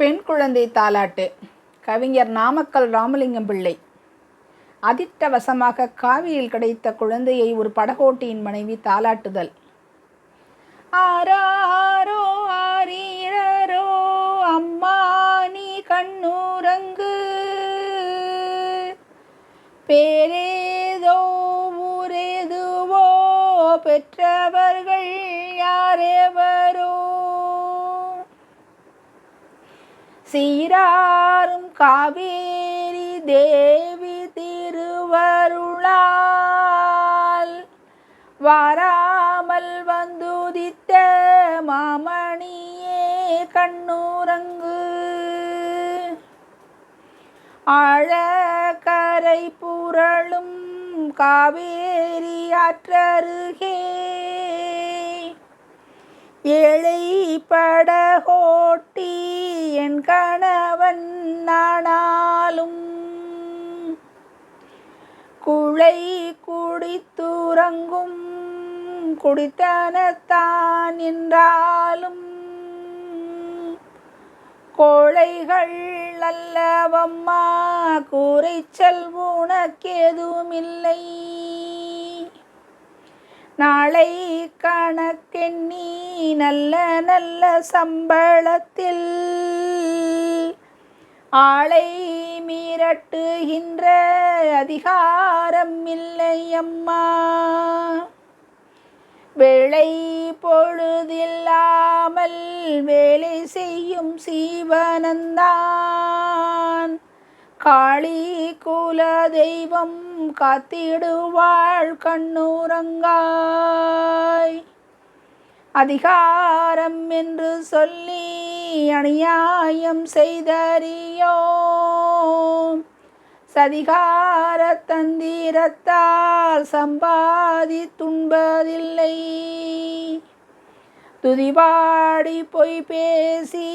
பெண் குழந்தை தாலாட்டு. கவிஞர் நாமக்கல் ராமலிங்கம் பிள்ளை. அதிர்ஷ்டவசமாக காவியில் கிடைத்த குழந்தையை ஒரு படகோட்டியின் மனைவி தாலாட்டுதல். ஆராரோ ஆரீரோ அம்மா நீ கண்ணூரங்கு பேரேதோ ஊரேதுவோ பெற்றவர்கள் யாரேவர்? சீராரும் காவேரி தேவி திருவருளால். வாராமல் வந்துதித்த மாமணியே கண்ணூரங்கு ஆழக்கரை புரளும் காவேரி ஆற்றருகே. ஏழை படகோட்டி என் கணவன் நானாலும் குழை குடித்துறங்கும் குடித்தனத்தான் என்றாலும் கோழைகள் அல்லவம்மா கூரைச்சல் உனக்கெதுமில்லை. நாளை கணக்கெண்ணி நல்ல நல்ல சம்பளத்தில் ஆளை மீறட்டுகின்ற அதிகாரம் இல்லை அம்மா. வேளை பொழுதில்லாமல் வேலை செய்யும் சீவனந்தான். காளி குல தெய்வம் காத்திடுவாள் கண்ணூரங்காய் அதிகாரம் என்று சொல்லி அநியாயம் செய்தறியோம். சதிகார தந்திரத்தால் சம்பாதி துன்பதில்லை. துதிபாடி பொய் பேசி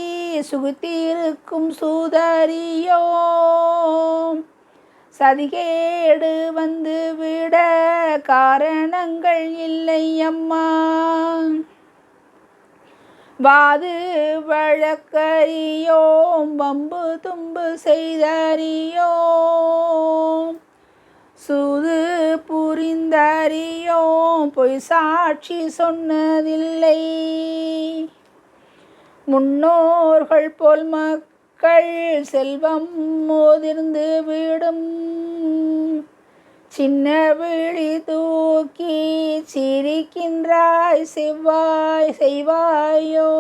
சுகுத்திருக்கும் சூதரியோ சதிகேடு வந்து விட காரணங்கள் இல்லை அம்மா. வாது வழக்கறியோம் வம்பு தும்பு செய்தறியோம். சூது புரிந்தறியோம் பொய் சாட்சி சொன்னதில்லை. முன்னோர்கள் போல் மக்கள் செல்வம் மோதிர்ந்து விடும். சின்ன விழி தூக்கி சிரிக்கின்றாய் செவ்வாய் செய்வாயோ?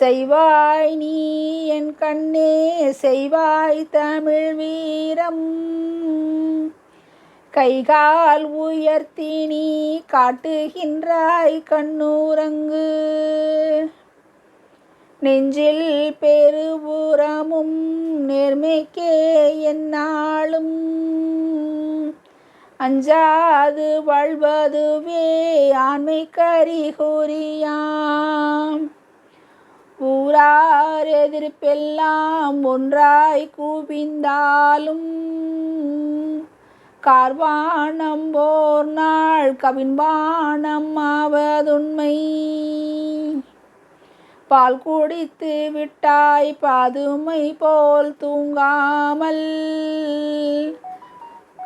செய்வாய் நீ என் கண்ணே செய்வாய் தமிழ் வீரம். கைகால் உயர்த்தி நீ காட்டுகின்றாய் கண்ணூரங்கு. நெஞ்சில் பெருபுறமும் நேர்மைக்கே என்னாலும் அஞ்சாது வாழ்வதுவே ஆண்மை கரிகூறியாம் ஊரார் எதிர்ப்பெல்லாம் ஒன்றாய் குவிந்தாலும். கார்வானம் போர் நாள் கவின்பானம் ஆவதுண்மை. பால் குடித்து விட்டாய் பாதுமை போல் தூங்காமல்.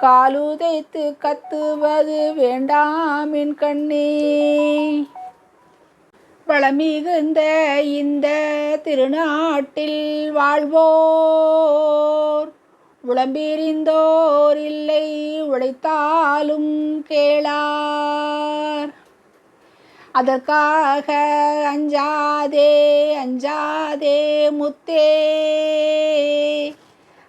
காலுதைத்து கத்துவது வேண்டாமின் கண்ணே. வளமிகுந்த இந்த திருநாட்டில் வாழ்வோர். உளம்பிரிந்தோர் இல்லை உழைத்தாலும் கேளார். அதற்காக அஞ்சாதே அஞ்சாதே முத்தே.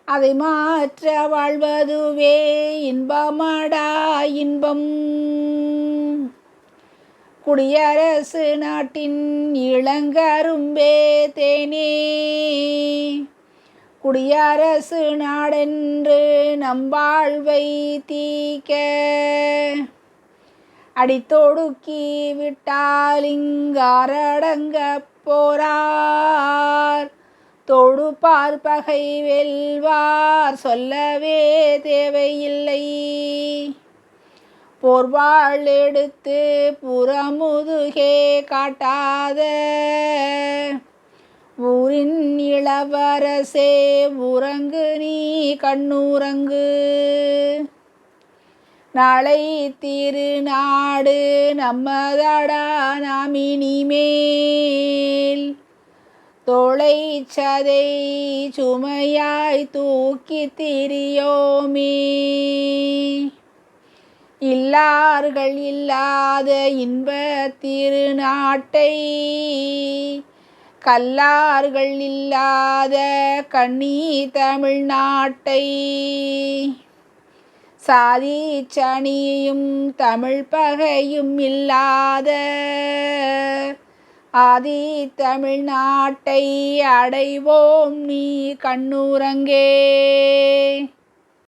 அதை மாற்ற வாழ்வதுவே இன்பமடா இன்பம். குடியரசு நாட்டின் இளங்கரும்பே தேனே. குடியரசு நாடென்று நம்பாழ்வை தீக்க. அடித்தொடுக்கி விட்டால் இங்காரடங்க போரார். தொடுப்பார் பகை வெல்வார் சொல்லவே தேவையில்லை. போர்வாள் எடுத்து புறமுதுகே காட்டாத ஊரின் இளவரசே உறங்கு நீ கண்ணுறங்கு. நாளை திருநாடு நம்மதடா நாம் இனிமேல். தோளை சதை சுமையாய் தூக்கி திரியோமே. இல்லார்கள் இல்லாத இன்ப திருநாட்டை கல்லார்கள் இல்லாத கண்ணி தமிழ்நாட்டை. சாதி சனியும் தமிழ் பகையும் இல்லாத ஆதி தமிழ்நாட்டை அடைவோம் நீ கண்ணூரங்கே